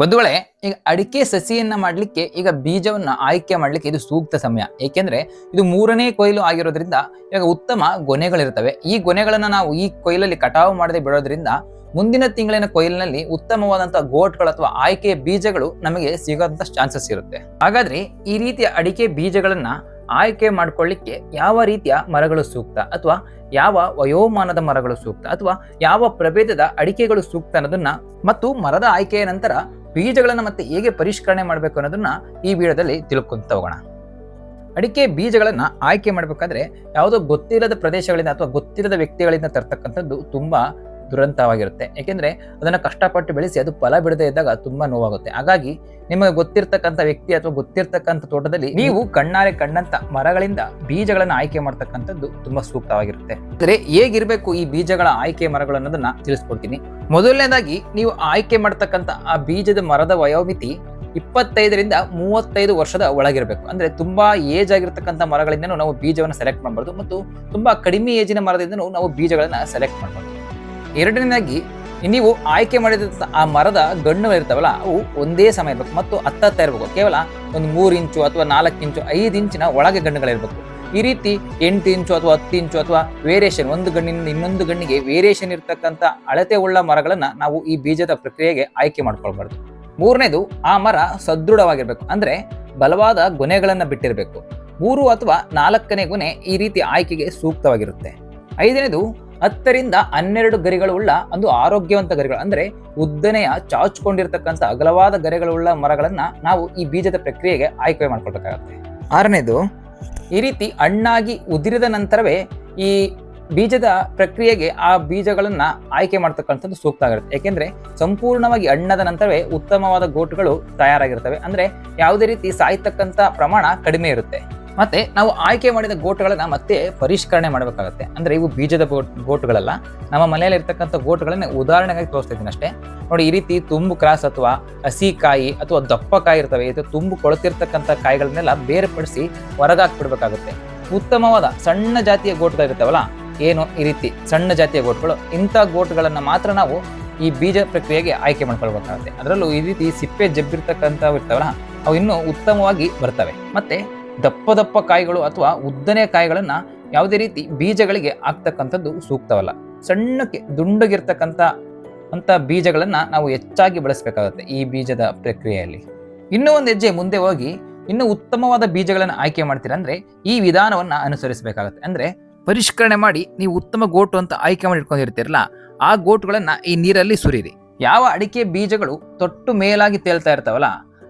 ಬಂಧುಗಳೇ, ಈಗ ಅಡಿಕೆ ಸಸಿಯನ್ನ ಮಾಡಲಿಕ್ಕೆ ಈಗ ಬೀಜವನ್ನ ಆಯ್ಕೆ ಮಾಡಲಿಕ್ಕೆ ಇದು ಸೂಕ್ತ ಸಮಯ. ಏಕೆಂದ್ರೆ ಇದು ಮೂರನೇ ಕೊಯ್ಲು ಆಗಿರೋದ್ರಿಂದ ಈಗ ಉತ್ತಮ ಗೊನೆಗಳಿರ್ತವೆ. ಈ ಗೊನೆಗಳನ್ನ ನಾವು ಈ ಕೊಯ್ಲಲ್ಲಿ ಕಟಾವು ಮಾಡದೆ ಬಿಡೋದ್ರಿಂದ ಮುಂದಿನ ತಿಂಗಳಿನ ಕೊಯ್ಲಿನಲ್ಲಿ ಉತ್ತಮವಾದಂತಹ ಗೋಟ್ಗಳು ಅಥವಾ ಆಯ್ಕೆಯ ಬೀಜಗಳು ನಮಗೆ ಸಿಗೋಂತ ಚಾನ್ಸಸ್ ಇರುತ್ತೆ. ಹಾಗಾದ್ರೆ ಈ ರೀತಿಯ ಅಡಿಕೆ ಬೀಜಗಳನ್ನ ಆಯ್ಕೆ ಮಾಡ್ಕೊಳ್ಳಿಕ್ಕೆ ಯಾವ ರೀತಿಯ ಮರಗಳು ಸೂಕ್ತ? ಅಥವಾ ಯಾವ ವಯೋಮಾನದ ಮರಗಳು ಸೂಕ್ತ? ಅಥವಾ ಯಾವ ಪ್ರಭೇದದ ಅಡಿಕೆಗಳು ಸೂಕ್ತ ಅನ್ನೋದನ್ನ ಮತ್ತು ಮರದ ಆಯ್ಕೆಯ ನಂತರ ಬೀಜಗಳನ್ನ ಮತ್ತೆ ಹೇಗೆ ಪರಿಷ್ಕರಣೆ ಮಾಡಬೇಕು ಅನ್ನೋದನ್ನ ಈ ವಿಡಿಯೋದಲ್ಲಿ ತಿಳ್ಕೊಂತ ಹೋಗೋಣ. ಅಡಿಕೆ ಬೀಜಗಳನ್ನು ಆಯ್ಕೆ ಮಾಡಬೇಕಾದ್ರೆ ಯಾವುದೋ ಗೊತ್ತಿಲ್ಲದ ಪ್ರದೇಶಗಳಿಂದ ಅಥವಾ ಗೊತ್ತಿಲ್ಲದ ವ್ಯಕ್ತಿಗಳಿಂದ ತರ್ತಕ್ಕಂಥದ್ದು ತುಂಬಾ ದುರಂತವಾಗಿರುತ್ತೆ. ಏಕೆಂದರೆ ಅದನ್ನು ಕಷ್ಟಪಟ್ಟು ಬೆಳೆಸಿ ಅದು ಫಲ ಬಿಡದೇ ಇದ್ದಾಗ ತುಂಬ ನೋವಾಗುತ್ತೆ. ಹಾಗಾಗಿ ನಿಮಗೆ ಗೊತ್ತಿರ್ತಕ್ಕಂಥ ವ್ಯಕ್ತಿ ಅಥವಾ ಗೊತ್ತಿರ್ತಕ್ಕಂಥ ತೋಟದಲ್ಲಿ ನೀವು ಕಣ್ಣಾರೆ ಕಣ್ಣಂಥ ಮರಗಳಿಂದ ಬೀಜಗಳನ್ನು ಆಯ್ಕೆ ಮಾಡ್ತಕ್ಕಂಥದ್ದು ತುಂಬ ಸೂಕ್ತವಾಗಿರುತ್ತೆ. ಅಂದರೆ ಹೇಗಿರಬೇಕು ಈ ಬೀಜಗಳ ಆಯ್ಕೆ ಮರಗಳು ಅನ್ನೋದನ್ನು ತಿಳಿಸ್ಕೊಡ್ತೀನಿ. ಮೊದಲನೇದಾಗಿ ನೀವು ಆಯ್ಕೆ ಮಾಡ್ತಕ್ಕಂಥ ಆ ಬೀಜದ ಮರದ ವಯೋಮಿತಿ ಇಪ್ಪತ್ತೈದರಿಂದ ಮೂವತ್ತೈದು ವರ್ಷದ ಒಳಗಿರಬೇಕು. ಅಂದರೆ ತುಂಬ ಏಜ್ ಆಗಿರ್ತಕ್ಕಂಥ ಮರಗಳಿಂದನೂ ನಾವು ಬೀಜವನ್ನು ಸೆಲೆಕ್ಟ್ ಮಾಡಬಾರ್ದು ಮತ್ತು ತುಂಬ ಕಡಿಮೆ ಏಜಿನ ಮರದಿಂದನೂ ನಾವು ಬೀಜಗಳನ್ನು ಸೆಲೆಕ್ಟ್ ಮಾಡಬಾರ್ದು ಎರಡನೇದಾಗಿ, ನೀವು ಆಯ್ಕೆ ಮಾಡಿದ ಆ ಮರದ ಗಣ್ಣುಗಳಿರ್ತಾವಲ್ಲ ಅವು ಒಂದೇ ಸಮ ಇರಬೇಕು. ಮತ್ತು ಹತ್ತತ್ತ ಇರಬೇಕು. ಕೇವಲ ಒಂದು ಮೂರು ಇಂಚು ಅಥವಾ ನಾಲ್ಕು ಇಂಚು, ಐದು ಇಂಚಿನ ಒಳಗೆ ಗಣ್ಣುಗಳಿರಬೇಕು ಈ ರೀತಿ ಎಂಟು ಇಂಚು ಅಥವಾ ಹತ್ತು ಇಂಚು ಅಥವಾ ವೇರಿಯೇಷನ್ ಒಂದು ಗಣ್ಣಿನಿಂದ ಇನ್ನೊಂದು ಗಣ್ಣಿಗೆ ವೇರಿಯೇಷನ್ ಇರತಕ್ಕಂಥ ಅಳತೆ ಉಳ್ಳ ಮರಗಳನ್ನು ನಾವು ಈ ಬೀಜದ ಪ್ರಕ್ರಿಯೆಗೆ ಆಯ್ಕೆ ಮಾಡ್ಕೊಳ್ಬಾರ್ದು. ಮೂರನೇದು, ಆ ಮರ ಸದೃಢವಾಗಿರಬೇಕು. ಅಂದರೆ ಬಲವಾದ ಗೊನೆಗಳನ್ನು ಬಿಟ್ಟಿರಬೇಕು. ಮೂರು ಅಥವಾ ನಾಲ್ಕನೇ ಗೊನೆ ಈ ರೀತಿ ಆಯ್ಕೆಗೆ ಸೂಕ್ತವಾಗಿರುತ್ತೆ. ಐದನೇದು ಹತ್ತರಿಂದ ಹನ್ನೆರಡು ಗರಿಗಳುಳ್ಳ ಒಂದು ಆರೋಗ್ಯವಂತ ಗರಿಗಳು, ಅಂದ್ರೆ ಉದ್ದನೆಯ ಚಾಚ್ಕೊಂಡಿರ್ತಕ್ಕಂಥ ಅಗಲವಾದ ಗರಿಗಳುಳ್ಳ ಮರಗಳನ್ನ ನಾವು ಈ ಬೀಜದ ಪ್ರಕ್ರಿಯೆಗೆ ಆಯ್ಕೆ ಮಾಡ್ಕೊಳ್ಬೇಕಾಗತ್ತೆ. ಆರನೇದು, ಈ ರೀತಿ ಹಣ್ಣಾಗಿ ಉದಿರಿದ ನಂತರವೇ ಈ ಬೀಜದ ಪ್ರಕ್ರಿಯೆಗೆ ಆ ಬೀಜಗಳನ್ನ ಆಯ್ಕೆ ಮಾಡ್ತಕ್ಕಂಥದ್ದು ಸೂಕ್ತ ಆಗಿರುತ್ತೆ. ಯಾಕೆಂದ್ರೆ ಸಂಪೂರ್ಣವಾಗಿ ಹಣ್ಣದ ನಂತರವೇ ಉತ್ತಮವಾದ ಗೋಟುಗಳು ತಯಾರಾಗಿರ್ತವೆ. ಅಂದ್ರೆ ಯಾವುದೇ ರೀತಿ ಸಾಯ್ತಕ್ಕಂಥ ಪ್ರಮಾಣ ಕಡಿಮೆ ಇರುತ್ತೆ. ಮತ್ತೆ ನಾವು ಆಯ್ಕೆ ಮಾಡಿದ ಗೋಟುಗಳನ್ನು ಮತ್ತೆ ಪರಿಷ್ಕರಣೆ ಮಾಡಬೇಕಾಗುತ್ತೆ. ಅಂದ್ರೆ ಇವು ಬೀಜದ ಗೋಟ್ ಗೋಟುಗಳಲ್ಲ. ನಮ್ಮ ಮನೆಯಲ್ಲಿ ಇರ್ತಕ್ಕಂಥ ಗೋಟುಗಳನ್ನ ಉದಾಹರಣೆಗಾಗಿ ತೋರಿಸ್ತಾ ಇದ್ದೀನಿ ಅಷ್ಟೇ. ನೋಡಿ, ಈ ರೀತಿ ತುಂಬು ಕ್ರಾಸ್ ಅಥವಾ ಹಸಿ ಕಾಯಿ ಅಥವಾ ದಪ್ಪ ಕಾಯಿ ಇರ್ತವೆ, ಇದು ತುಂಬು ಕೊಳತಿರ್ತಕ್ಕಂಥ ಕಾಯಿಗಳನ್ನೆಲ್ಲ ಬೇರ್ಪಡಿಸಿ ಹೊರಗಾಕ್ಬಿಡ್ಬೇಕಾಗುತ್ತೆ ಉತ್ತಮವಾದ ಸಣ್ಣ ಜಾತಿಯ ಗೋಟುಗಳಿರ್ತಾವಲ್ಲ ಏನು ಈ ರೀತಿ ಸಣ್ಣ ಜಾತಿಯ ಗೋಟುಗಳು, ಇಂಥ ಗೋಟುಗಳನ್ನು ಮಾತ್ರ ನಾವು ಈ ಬೀಜ ಪ್ರಕ್ರಿಯೆಗೆ ಆಯ್ಕೆ ಮಾಡ್ಕೊಳ್ಬೇಕಾಗುತ್ತೆ. ಅದರಲ್ಲೂ ಈ ರೀತಿ ಸಿಪ್ಪೆ ಜಬ್ಬಿರ್ತಕ್ಕಂಥವು ಇರ್ತಾವಲ್ಲ, ಅವು ಇನ್ನೂ ಉತ್ತಮವಾಗಿ ಬರ್ತವೆ. ಮತ್ತೆ ದಪ್ಪ ದಪ್ಪ ಕಾಯಿಗಳು ಅಥವಾ ಉದ್ದನೆ ಕಾಯಿಗಳನ್ನು ಯಾವುದೇ ರೀತಿ ಬೀಜಗಳಿಗೆ ಆಗ್ತಕ್ಕಂಥದ್ದು ಸೂಕ್ತವಲ್ಲ. ಸಣ್ಣಕ್ಕೆ ದುಂಡಗಿರ್ತಕ್ಕಂಥ ಅಂತ ಬೀಜಗಳನ್ನು ನಾವು ಹೆಚ್ಚಾಗಿ ಬಳಸಬೇಕಾಗುತ್ತೆ ಈ ಬೀಜದ ಪ್ರಕ್ರಿಯೆಯಲ್ಲಿ. ಇನ್ನೂ ಒಂದು ಹೆಜ್ಜೆ ಮುಂದೆ ಹೋಗಿ ಇನ್ನು ಉತ್ತಮವಾದ ಬೀಜಗಳನ್ನು ಆಯ್ಕೆ ಮಾಡ್ತೀರಾ ಅಂದ್ರೆ ಈ ವಿಧಾನವನ್ನ ಅನುಸರಿಸಬೇಕಾಗುತ್ತೆ. ಅಂದ್ರೆ ಪರಿಷ್ಕರಣೆ ಮಾಡಿ ನೀವು ಉತ್ತಮ ಗೋಟು ಅಂತ ಆಯ್ಕೆ ಮಾಡಿ ಇಟ್ಕೊಂಡಿರ್ತೀರಲ್ಲ ಆ ಗೋಟುಗಳನ್ನು ಈ ನೀರಲ್ಲಿ ಸುರಿರಿ. ಯಾವ ಅಡಿಕೆ ಬೀಜಗಳು ತೊಟ್ಟು ಮೇಲಾಗಿ ತೇಲ್ತಾ ಇರ್ತಾವಲ್ಲ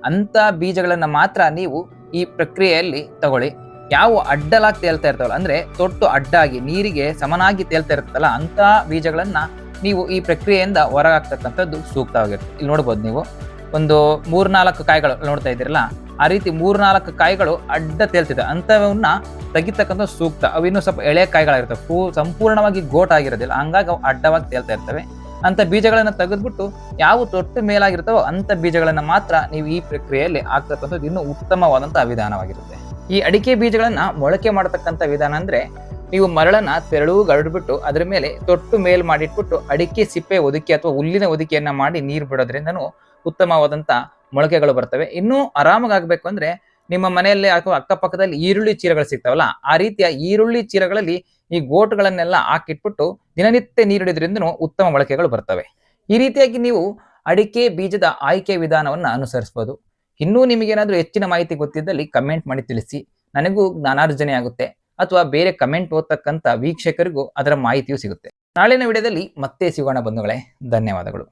ಅಂತ ಬೀಜಗಳನ್ನು ಮಾತ್ರ ನೀವು ಈ ಪ್ರಕ್ರಿಯೆಯಲ್ಲಿ ತಗೊಳ್ಳಿ. ಯಾವ ಅಡ್ಡಲಾಗಿ ತೇಲ್ತಾ ಇರ್ತಾವಲ್ಲ, ಅಂದರೆ ತೊಟ್ಟು ಅಡ್ಡಾಗಿ, ನೀರಿಗೆ ಸಮನಾಗಿ ತೇಲ್ತಾ ಇರ್ತಲ್ಲ ಅಂತ ಬೀಜಗಳನ್ನು ನೀವು ಈ ಪ್ರಕ್ರಿಯೆಯಿಂದ ಹೊರಗಾಗ್ತಕ್ಕಂಥದ್ದು ಸೂಕ್ತವಾಗಿರುತ್ತೆ. ಇಲ್ಲಿ ನೋಡ್ಬೋದು ನೀವು, ಒಂದು ಮೂರ್ನಾಲ್ಕು ಕಾಯಿಗಳು ನೋಡ್ತಾ ಇದ್ದೀರಲ್ಲ, ಆ ರೀತಿ ಮೂರ್ನಾಲ್ಕು ಕಾಯಿಗಳು ಅಡ್ಡ ತೇಲ್ತಿದೆ. ಅಂಥವನ್ನ ತೆಗಿತಕ್ಕಂಥ ಸೂಕ್ತ. ಅವಿನ್ನೂ ಸ್ವಲ್ಪ ಎಳೆ ಕಾಯಿಗಳಾಗಿರ್ತವೆ. ಪೂ, ಸಂಪೂರ್ಣವಾಗಿ ಗೋಟ್ ಆಗಿರೋದಿಲ್ಲ. ಹಂಗಾಗಿ ಅವು ಅಡ್ಡವಾಗಿ ತೇಲ್ತಾ ಇರ್ತವೆ. ಅಂತ ಬೀಜಗಳನ್ನು ತೆಗೆದ್ಬಿಟ್ಟು ಯಾವ ತೊಟ್ಟು ಮೇಲಾಗಿರ್ತವೋ ಅಂತ ಬೀಜಗಳನ್ನು ಮಾತ್ರ ನೀವು ಈ ಪ್ರಕ್ರಿಯೆಯಲ್ಲಿ ಆಗ್ತಕ್ಕಂಥದ್ದು ಇನ್ನೂ ಉತ್ತಮವಾದಂಥ ವಿಧಾನವಾಗಿರುತ್ತೆ. ಈ ಅಡಿಕೆ ಬೀಜಗಳನ್ನು ಮೊಳಕೆ ಮಾಡತಕ್ಕಂಥ ವಿಧಾನ ಅಂದರೆ ನೀವು ಮರಳನ್ನು ತೆರಳು ಗರಡ್ಬಿಟ್ಟು ಅದರ ಮೇಲೆ ತೊಟ್ಟು ಮೇಲ್ ಮಾಡಿಟ್ಬಿಟ್ಟು ಅಡಿಕೆ ಸಿಪ್ಪೆ ಒದಕಿ ಅಥವಾ ಹುಲ್ಲಿನ ಒದಕಿಯನ್ನ ಮಾಡಿ ನೀರು ಬಿಡೋದ್ರಿಂದನೂ ಉತ್ತಮವಾದಂತ ಮೊಳಕೆಗಳು ಬರ್ತವೆ. ಇನ್ನೂ ಆರಾಮಾಗಬೇಕು ಅಂದ್ರೆ ನಿಮ್ಮ ಮನೆಯಲ್ಲಿ ಅಥವಾ ಅಕ್ಕಪಕ್ಕದಲ್ಲಿ ಈರುಳ್ಳಿ ಚೀಲಗಳು ಸಿಗ್ತಾವಲ್ಲ, ಆ ರೀತಿಯ ಈರುಳ್ಳಿ ಚೀಲಗಳಲ್ಲಿ ಈ ಗೋಟುಗಳನ್ನೆಲ್ಲ ಹಾಕಿಟ್ಬಿಟ್ಟು ದಿನನಿತ್ಯ ನೀರಿಡೋದ್ರಿಂದ ಉತ್ತಮ ಬಳಕೆಗಳು ಬರ್ತವೆ. ಈ ರೀತಿಯಾಗಿ ನೀವು ಅಡಿಕೆ ಬೀಜದ ಆಯ್ಕೆ ವಿಧಾನವನ್ನು ಅನುಸರಿಸ್ಬೋದು. ಇನ್ನೂ ನಿಮಗೇನಾದರೂ ಹೆಚ್ಚಿನ ಮಾಹಿತಿ ಗೊತ್ತಿದ್ದಲ್ಲಿ ಕಮೆಂಟ್ ಮಾಡಿ ತಿಳಿಸಿ. ನನಗೂ ಜ್ಞಾನಾರ್ಜನೆ ಆಗುತ್ತೆ ಅಥವಾ ಬೇರೆ ಕಮೆಂಟ್ ಓದ್ತಕ್ಕಂಥ ವೀಕ್ಷಕರಿಗೂ ಅದರ ಮಾಹಿತಿಯೂ ಸಿಗುತ್ತೆ. ನಾಳಿನ ವಿಡಿಯೋದಲ್ಲಿ ಮತ್ತೆ ಸಿಗೋಣ ಬಂಧುಗಳೇ, ಧನ್ಯವಾದಗಳು.